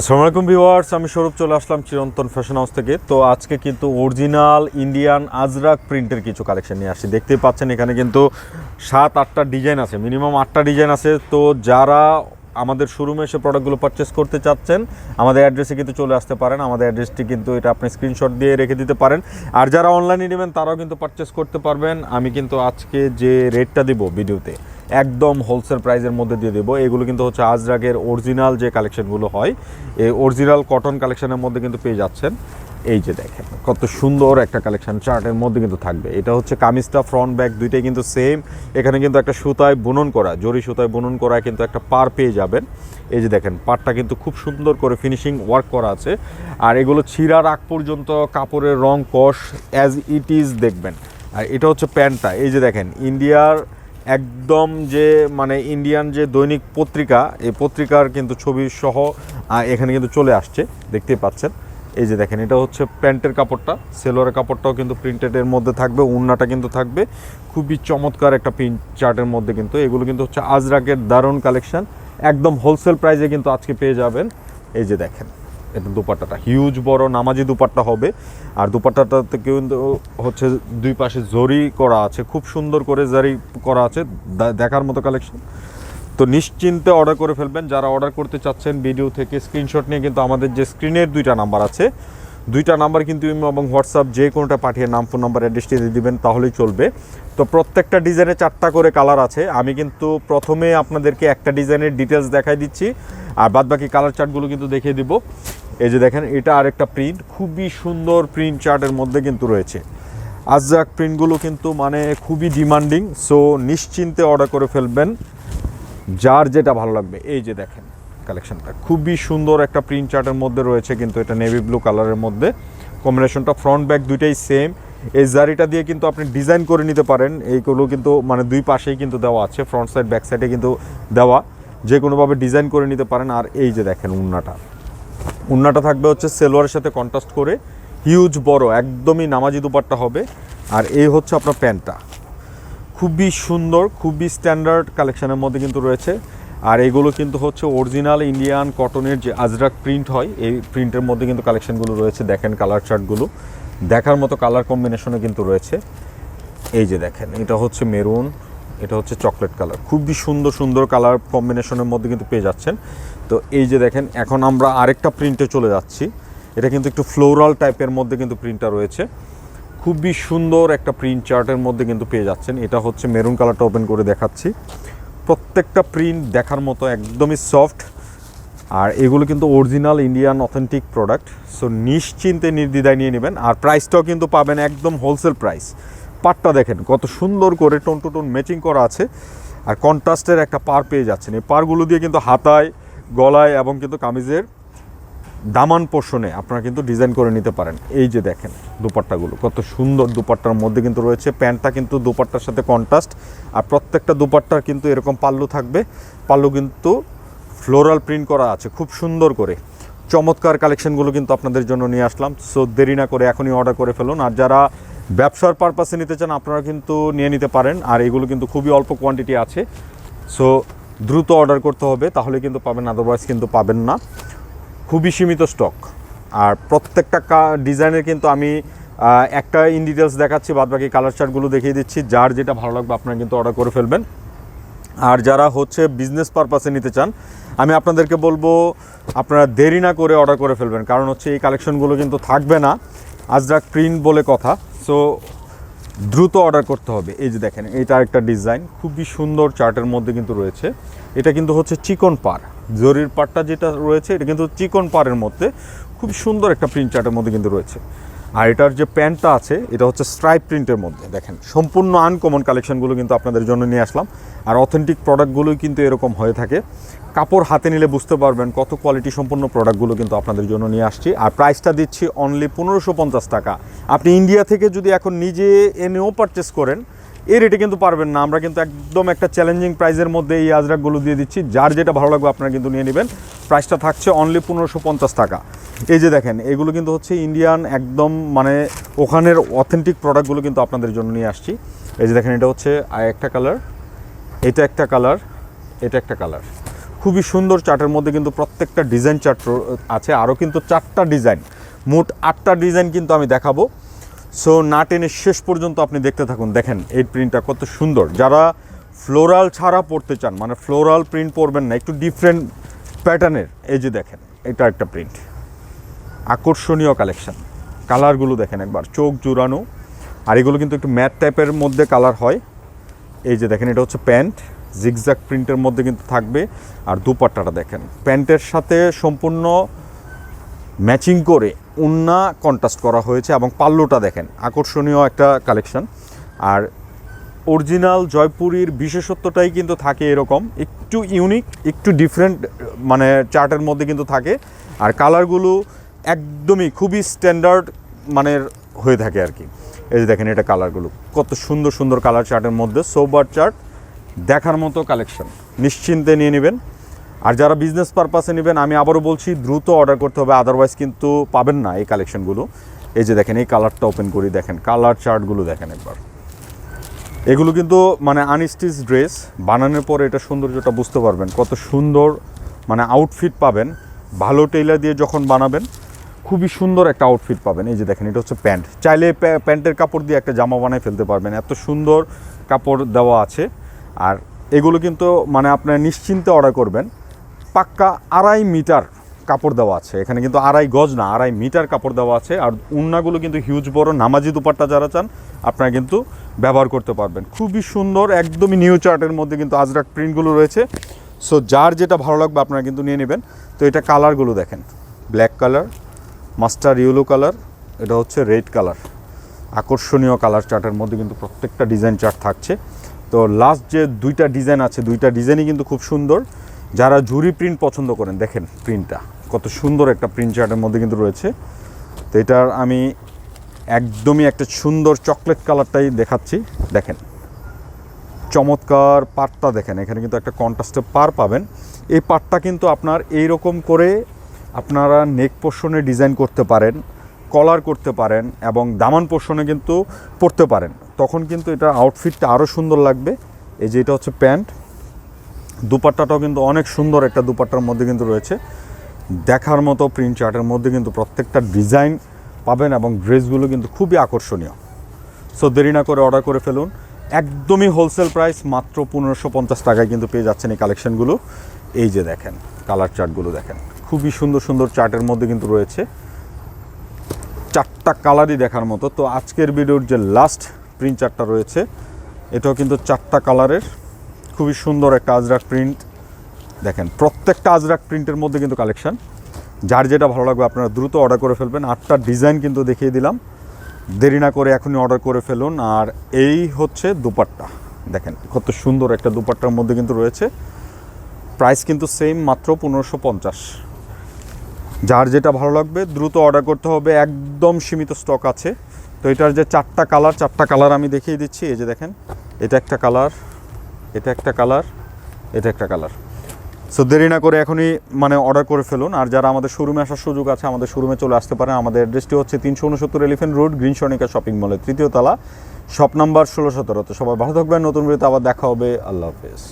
আসসালামু আলাইকুম ভিউয়ার্স, আমি স্বরূপ চলে আসলাম চিরন্তন ফ্যাশন হাউস থেকে। তো আজকে কিন্তু অরিজিনাল ইন্ডিয়ান আজরাক প্রিন্টের কিছু কালেকশন নিয়ে আসছি। দেখতেই পাচ্ছেন, এখানে কিন্তু সাত, আটটা ডিজাইন আছে মিনিমাম আটটা ডিজাইন আছে। তো যারা আমাদের শোরুমে এসে প্রোডাক্টগুলো পারচেস করতে চাচ্ছেন, আমাদের অ্যাড্রেসে কিন্তু চলে আসতে পারেন। আমাদের অ্যাড্রেসটি কিন্তু এটা আপনি স্ক্রিনশট দিয়ে রেখে দিতে পারেন। আর যারা অনলাইনে নেবেন, তারাও কিন্তু পারচেস করতে পারবেন। আমি কিন্তু আজকে যে রেটটা দিব ভিডিওতে একদম হোলসেল প্রাইসের মধ্যে দিয়ে দেবো। এগুলো কিন্তু হচ্ছে আজরাগের অরিজিনাল যে কালেকশনগুলো হয়, এই অরিজিনাল কটন কালেকশনের মধ্যে কিন্তু পেয়ে যাচ্ছেন। এই যে দেখেন, কত সুন্দর একটা কালেকশন চার্টের মধ্যে কিন্তু থাকবে। এটা হচ্ছে কামিজটা ফ্রন্ট ব্যাক দুইটাই কিন্তু সেম এখানে কিন্তু একটা সুতায় বুনন করা, জরি সুতায় বুনন করা কিন্তু একটা পার পেয়ে যাবেন। এই যে দেখেন পারটা কিন্তু খুব সুন্দর করে ফিনিশিং ওয়ার্ক করা আছে। আর এগুলো ছিঁড়ার আগ পর্যন্ত কাপড়ের রং কষ অ্যাজ ইট ইজ দেখবেন। আর এটা হচ্ছে প্যান্টটা। এই যে দেখেন ইন্ডিয়ার একদম যে মানে ইন্ডিয়ান যে দৈনিক পত্রিকা, এই পত্রিকার কিন্তু ছবি সহ এখানে কিন্তু চলে আসছে, দেখতেই পাচ্ছেন। এই যে দেখেন, এটা হচ্ছে প্যান্টের কাপড়টা, সেলোয়ারের কাপড়টাও কিন্তু প্রিন্টেডের মধ্যে থাকবে উন্নাটা কিন্তু থাকবে। খুবই চমৎকার একটা প্রিন্ট চার্টের মধ্যে কিন্তু, এগুলো কিন্তু হচ্ছে আজরাকের দারুণ কালেকশন একদম হোলসেল প্রাইসে কিন্তু আজকে পেয়ে যাবেন। এই যে দেখেন। এটা দুপাট্টাটা। হিউজ বড় নামাজি দুপাট্টা হবে। আর দুপাট্টাটাতে কিন্তু হচ্ছে দুই পাশে জরি করা আছে। খুব সুন্দর করে জারি করা আছে দেখার মতো কালেকশন তো নিশ্চিন্তে অর্ডার করে ফেলবেন। যারা অর্ডার করতে চাচ্ছেন ভিডিও থেকে স্ক্রিনশট নিয়ে কিন্তু আমাদের যে স্ক্রিনের দুইটা নাম্বার আছে দুইটা নাম্বার কিন্তু ইমো এবং হোয়াটসঅ্যাপ, যে কোনোটা পাঠিয়ে নাম, ফোন নাম্বার অ্যাড্রেসটি দিয়ে দিবেন, তাহলেই চলবে। তো প্রত্যেকটা ডিজাইনে চারটা করে কালার আছে। আমি কিন্তু প্রথমে আপনাদেরকে একটা ডিজাইনের ডিটেলস দেখাই দিচ্ছি, আর বাদ বাকি কালার চার্টগুলো কিন্তু দেখিয়ে দিব। এই যে দেখেন, এটা আরেকটা প্রিন্ট খুবই সুন্দর প্রিন্ট চার্টের মধ্যে কিন্তু রয়েছে। আজরাক প্রিন্টগুলো কিন্তু মানে খুবই ডিমান্ডিং সো নিশ্চিন্তে অর্ডার করে ফেলবেন, যার যেটা ভালো লাগবে। এই যে দেখেন কালেকশনটা। খুবই সুন্দর একটা প্রিন্ট চার্টের মধ্যে রয়েছে কিন্তু এটা নেভি ব্লু কালারের মধ্যে। কম্বিনেশনটা ফ্রন্ট ব্যাক দুইটাই সেম এই জারিটা দিয়ে কিন্তু আপনি ডিজাইন করে নিতে পারেন। এইগুলো কিন্তু মানে দুই পাশেই কিন্তু দেওয়া আছে ফ্রন্ট সাইড ব্যাক সাইডে কিন্তু দেওয়া। যে কোনোভাবে ডিজাইন করে নিতে পারেন। আর এই যে দেখেন উন্নাটা। উন্নাটা থাকবে হচ্ছে সেলোয়ারের সাথে কন্ট্রাস্ট করে। হিউজ বড়, একদমই নামাজি দুপারটা হবে। আর এই হচ্ছে আপনার প্যান্টটা। খুবই সুন্দর, খুবই স্ট্যান্ডার্ড কালেকশনের মধ্যে কিন্তু রয়েছে। আর এগুলো কিন্তু হচ্ছে অরিজিনাল ইন্ডিয়ান কটনের যে আজরাক প্রিন্ট হয়, এই প্রিন্টের মধ্যে কিন্তু কালেকশনগুলো রয়েছে। দেখেন কালার চার্টগুলো দেখার মতো কালার কম্বিনেশনে কিন্তু রয়েছে। এই যে দেখেন, এটা হচ্ছে মেরুন এটা হচ্ছে চকলেট কালার খুবই সুন্দর সুন্দর কালার কম্বিনেশনের মধ্যে কিন্তু পেয়ে যাচ্ছেন। তো এই যে দেখেন, এখন আমরা আরেকটা প্রিন্টে চলে যাচ্ছি। এটা কিন্তু একটু ফ্লোরাল টাইপের মধ্যে কিন্তু প্রিন্টটা রয়েছে। খুবই সুন্দর একটা প্রিন্ট চার্টের মধ্যে কিন্তু পেয়ে যাচ্ছেন। এটা হচ্ছে মেরুন কালারটা ওপেন করে দেখাচ্ছি। প্রত্যেকটা প্রিন্ট দেখার মতো একদমই সফট আর এগুলো কিন্তু original Indian authentic product so নিশ্চিন্তে নির্দ্বিধায় নিয়ে নেবেন। আর প্রাইসটাও কিন্তু পাবেন একদম হোলসেল প্রাইস পাটটা দেখেন, কত সুন্দর করে টোন টু টোন ম্যাচিং করা আছে। আর কন্ট্রাস্টের একটা পার পেয়ে যাচ্ছেন। এই পারগুলো দিয়ে কিন্তু হাতায়, গলায় এবং কিন্তু কামিজের দামান পোষণে আপনারা কিন্তু ডিজাইন করে নিতে পারেন। এই যে দেখেন দুপাট্টাগুলো, কত সুন্দর দুপাট্টার মধ্যে কিন্তু রয়েছে। প্যান্টটা কিন্তু দুপাট্টার সাথে কন্ট্রাস্ট আর প্রত্যেকটা দুপাট্টার কিন্তু এরকম পাল্লু থাকবে। পাল্লু কিন্তু ফ্লোরাল প্রিন্ট করা আছে, খুব সুন্দর করে। চমৎকার কালেকশনগুলো কিন্তু আপনাদের জন্য নিয়ে আসলাম। সো দেরি না করে এখনই অর্ডার করে ফেলুন। আর যারা ব্যবসার পারপাসে নিতে চান, আপনারা কিন্তু নিয়ে নিতে পারেন। আর এগুলো কিন্তু খুবই অল্প কোয়ান্টিটি আছে। সো দ্রুত অর্ডার করতে হবে, তাহলে কিন্তু পাবেন আদারওয়াইজ কিন্তু পাবেন না। খুবই সীমিত স্টক আর প্রত্যেকটা ডিজাইনের কিন্তু আমি একটা ইন ডিটেলস দেখাচ্ছি বাদ বাকি কালার চার্টগুলো দেখিয়ে দিচ্ছি, যার যেটা ভালো লাগবে আপনারা কিন্তু অর্ডার করে ফেলবেন। আর যারা হচ্ছে বিজনেস পারপাসে নিতে চান, আমি আপনাদেরকে বলব, আপনারা দেরি না করে অর্ডার করে ফেলবেন, কারণ হচ্ছে এই কালেকশনগুলো কিন্তু থাকবে না। আজ আজরাক প্রিন্ট বলে কথা সো দ্রুত অর্ডার করতে হবে। এই যে দেখেন, এটা একটা ডিজাইন খুবই সুন্দর চার্টের মধ্যে কিন্তু রয়েছে। এটা কিন্তু হচ্ছে চিকন পার জরির পারটা যেটা রয়েছে, এটা কিন্তু চিকন পারের মধ্যে। খুব সুন্দর একটা প্রিন্ট চার্টের মধ্যে কিন্তু রয়েছে। আর এটার যে প্যান্টটা আছে, এটা হচ্ছে স্ট্রাইপ প্রিন্টের মধ্যে। দেখেন, সম্পূর্ণ আনকমন কালেকশনগুলো কিন্তু আপনাদের জন্য নিয়ে আসলাম। আর অথেন্টিক প্রোডাক্টগুলোই কিন্তু এরকম হয়ে থাকে। কাপড় হাতে নিলে বুঝতে পারবেন কত কোয়ালিটি সম্পন্ন প্রোডাক্টগুলো কিন্তু আপনাদের জন্য নিয়ে আসছি। আর প্রাইসটা দিচ্ছি অনলি পনেরোশো পঞ্চাশ টাকা। আপনি ইন্ডিয়া থেকে যদি এখন নিজে এনেও পারচেস করেন এই রেটে কিন্তু পারবেন না। আমরা কিন্তু একদম একটা চ্যালেঞ্জিং প্রাইসের মধ্যে এই আজরাকগুলো দিয়ে দিচ্ছি। যার যেটা ভালো লাগবে আপনারা কিন্তু নিয়ে নেবেন। প্রাইসটা থাকছে অনলি পনেরোশো পঞ্চাশ টাকা। এই যে দেখেন, এগুলো কিন্তু হচ্ছে ইন্ডিয়ান একদম মানে ওখানের অথেন্টিক প্রোডাক্টগুলো কিন্তু আপনাদের জন্য নিয়ে আসছি। এই যে দেখেন, এটা হচ্ছে একটা কালার এটা একটা কালার এটা একটা কালার খুবই সুন্দর চার্টের মধ্যে কিন্তু প্রত্যেকটা ডিজাইন চার্ট আছে। আরও কিন্তু চারটা ডিজাইন মোট আটটা ডিজাইন কিন্তু আমি দেখাবো। সো না টেনে শেষ পর্যন্ত আপনি দেখতে থাকুন। দেখেন, এই প্রিন্টটা কত সুন্দর। যারা ফ্লোরাল ছাড়া পড়তে চান মানে ফ্লোরাল প্রিন্ট পরবেন না, একটু ডিফারেন্ট প্যাটার্নের এই যে দেখেন, এটা একটা প্রিন্ট আকর্ষণীয় কালেকশান কালারগুলো দেখেন একবার, চোখ জুড়ানো। আর এগুলো কিন্তু একটু ম্যাট টাইপের মধ্যে কালার হয়। এই যে দেখেন, এটা হচ্ছে প্যান্ট। জিগজ্যাক প্রিন্টের মধ্যে কিন্তু থাকবে। আর দুপাট্টাটা দেখেন, প্যান্টের সাথে সম্পূর্ণ ম্যাচিং করে উন্না কন্ট্রাস্ট করা হয়েছে এবং পাল্লোটা দেখেন, আকর্ষণীয় একটা কালেকশন আর অরিজিনাল জয়পুরীর বিশেষত্বটাই কিন্তু থাকে এরকম, একটু ইউনিক একটু ডিফারেন্ট মানে চার্টের মধ্যে কিন্তু থাকে। আর কালারগুলো একদমই খুবই স্ট্যান্ডার্ড মানের হয়ে থাকে আর কি। এই যে দেখেন এটা কালারগুলো কত সুন্দর সুন্দর কালার চার্টের মধ্যে সোবার চার্ট দেখার মতো কালেকশন নিশ্চিন্তে নিয়ে নেবেন। আর যারা বিজনেস পারপাসে নেবেন, আমি আবারও বলছি, দ্রুত অর্ডার করতে হবে আদারওয়াইজ কিন্তু পাবেন না এই কালেকশনগুলো এই যে দেখেন, এই কালারটা ওপেন করি, দেখেন কালার চার্টগুলো দেখেন একবার। এগুলো কিন্তু মানে আনস্টিচ ড্রেস বানানোর পরে এটা সৌন্দর্যটা বুঝতে পারবেন, কত সুন্দর মানে আউটফিট পাবেন। ভালো টেইলার দিয়ে যখন বানাবেন, খুবই সুন্দর একটা আউটফিট পাবেন। এই যে দেখেন, এটা হচ্ছে প্যান্ট। চাইলে প্যান্টের কাপড় দিয়ে একটা জামা বানায় ফেলতে পারবেন। এত সুন্দর কাপড় দেওয়া আছে। আর এগুলো কিন্তু মানে আপনার নিশ্চিন্তে অর্ডার করবেন। পাক্কা আড়াই মিটার কাপড় দেওয়া আছে। এখানে কিন্তু আড়াই গজ না, আড়াই মিটার কাপড় দেওয়া আছে। আর উন্নাগুলো কিন্তু হিউজ বড় নামাজি দুপাট্টা যারা চান, আপনারা কিন্তু ব্যবহার করতে পারবেন। খুবই সুন্দর, একদমই নিউ চার্টের মধ্যে কিন্তু আজরাক প্রিন্টগুলো রয়েছে। সো যার যেটা ভালো লাগবে আপনারা কিন্তু নিয়ে নেবেন। তো, এটা কালারগুলো দেখেন। Black colour master yellow colour এটা হচ্ছে রেড কালার আকর্ষণীয় কালার চার্টের মধ্যে কিন্তু প্রত্যেকটা ডিজাইন চার্ট থাকছে। তো লাস্ট যে দুইটা ডিজাইন আছে, দুইটা ডিজাইনই কিন্তু খুব সুন্দর। যারা জুরি প্রিন্ট পছন্দ করেন, দেখেন প্রিন্টটা, কত সুন্দর একটা প্রিন্ট চার্টের মধ্যে কিন্তু রয়েছে। তো এটার আমি একদমই একটা সুন্দর চকলেট কালারটাই দেখাচ্ছি, দেখেন। চমৎকার পাটটা দেখেন, এখানে কিন্তু একটা কন্ট্রাস্টে পার পাবেন। এই পাটটা কিন্তু আপনার এই রকম করে আপনারা নেক পোর্শনে ডিজাইন করতে পারেন কলার করতে পারেন এবং দামান পোর্শনে কিন্তু পরতে পারেন। তখন কিন্তু এটা আউটফিটটা আরও সুন্দর লাগবে। এই যে এটা হচ্ছে প্যান্ট দুপাট্টাটাও কিন্তু অনেক সুন্দর একটা দুপাট্টার মধ্যে কিন্তু রয়েছে। দেখার মতো প্রিন্ট চার্টের মধ্যে কিন্তু প্রত্যেকটা ডিজাইন পাবেন এবং ড্রেসগুলো কিন্তু খুবই আকর্ষণীয়। সো দেরি না করে অর্ডার করে ফেলুন। একদমই হোলসেল প্রাইস মাত্র পনেরোশো পঞ্চাশ টাকায় কিন্তু পেয়ে যাচ্ছেন এই কালেকশনগুলো এই যে দেখেন কালার চার্টগুলো দেখেন, খুবই সুন্দর সুন্দর চার্টের মধ্যে কিন্তু রয়েছে। চারটা কালারই দেখার মতো। তো আজকের ভিডিওর যে লাস্ট প্রিন্ট চার্টটা রয়েছে, এটাও কিন্তু চারটা কালারের খুবই সুন্দর একটা আজরাক প্রিন্ট দেখেন, প্রত্যেকটা আজরাক প্রিন্টের মধ্যে কিন্তু কালেকশান যার যেটা ভালো লাগবে আপনারা দ্রুত অর্ডার করে ফেলবেন। আটটা ডিজাইন কিন্তু দেখিয়ে দিলাম। দেরি না করে এখনই অর্ডার করে ফেলুন। আর এই হচ্ছে দুপাট্টা। দেখেন, কত সুন্দর একটা দুপাট্টার মধ্যে কিন্তু রয়েছে। প্রাইস কিন্তু সেম মাত্র পনেরোশো পঞ্চাশ। যার যেটা ভালো লাগবে, দ্রুত অর্ডার করতে হবে। একদম সীমিত স্টক আছে। তো এটার যে চারটা কালার চারটা কালার আমি দেখিয়ে দিচ্ছি। এই যে দেখেন, এটা একটা কালার এটা একটা কালার, এটা একটা কালার। সো দেরি না করে এখনই মানে অর্ডার করে ফেলুন। আর যারা আমাদের শোরুমে আসার সুযোগ আছে, আমাদের শোরুমে চলে আসতে পারেন। আমাদের অ্যাড্রেসটি হচ্ছে তিনশো উনসত্তর এলিফেন্ট রোড গ্রিন সনিকা শপিং মলের তৃতীয় তলা শপ নাম্বার ষোলো সতেরো। তো সবাই ভালো থাকবেন, নতুন ভিডিওতে আবার দেখা হবে। আল্লাহ হাফেজ।